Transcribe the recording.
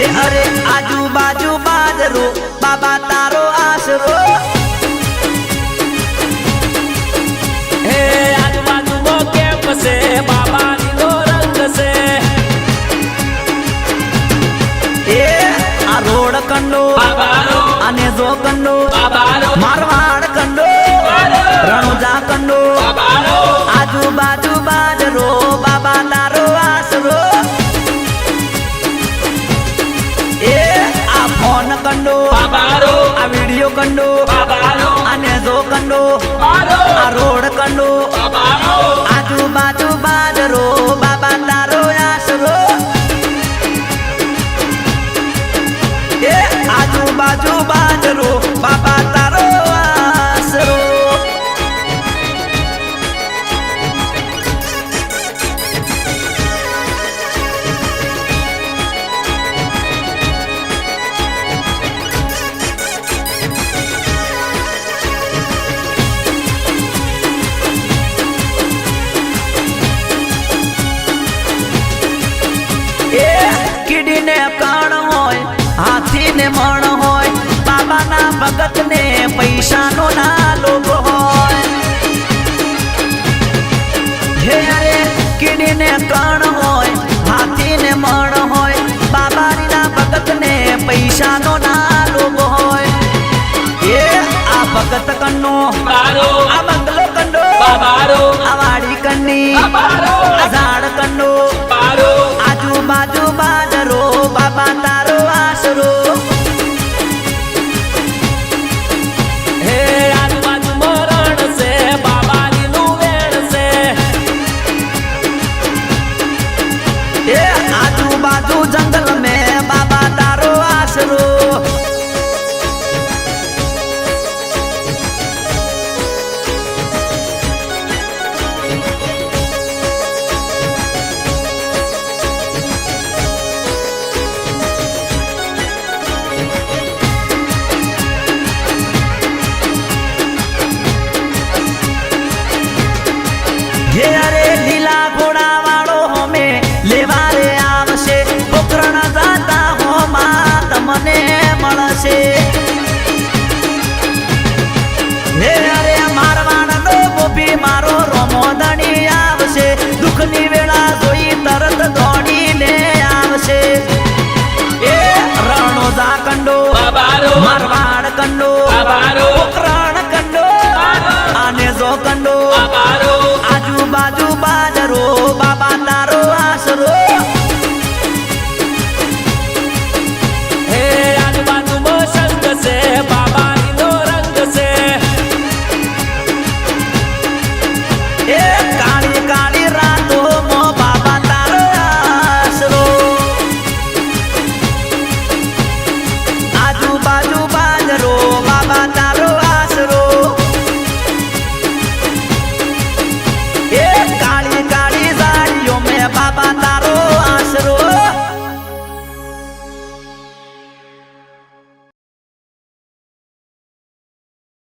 અરે આજુબાજુ બાજરો બાબા તારો આશરો. હે આજુબાજુમાં કેમ્પ છે? બાબા લીલો રંગ છે. એ આ રોડ કંડો અને જો કંડો મારવાડ કંડો આ વિડિયો કંડો અને જો કંડો આ રોડ કંડો આજુબાજુ બાજરો. બાબા તારો કીડીને કણ હોય હાથીને મણ હોય બાબાના ભગતને પૈસાનો ના લોભ હોય. હે અરે કીડીને કણ હોય હાથીને મણ હોય બાબાના ભગતને પૈસાનો ના લોભ હોય. એ આ ભગત કન્નો આ બંગલો કન્નો આ વાડી કન્ની મારો રોમોદણી આવશે. દુઃખની વેળા જોઈ તરત દોડીને આવશે. એ રણો જા કંડો બાબારો મારવા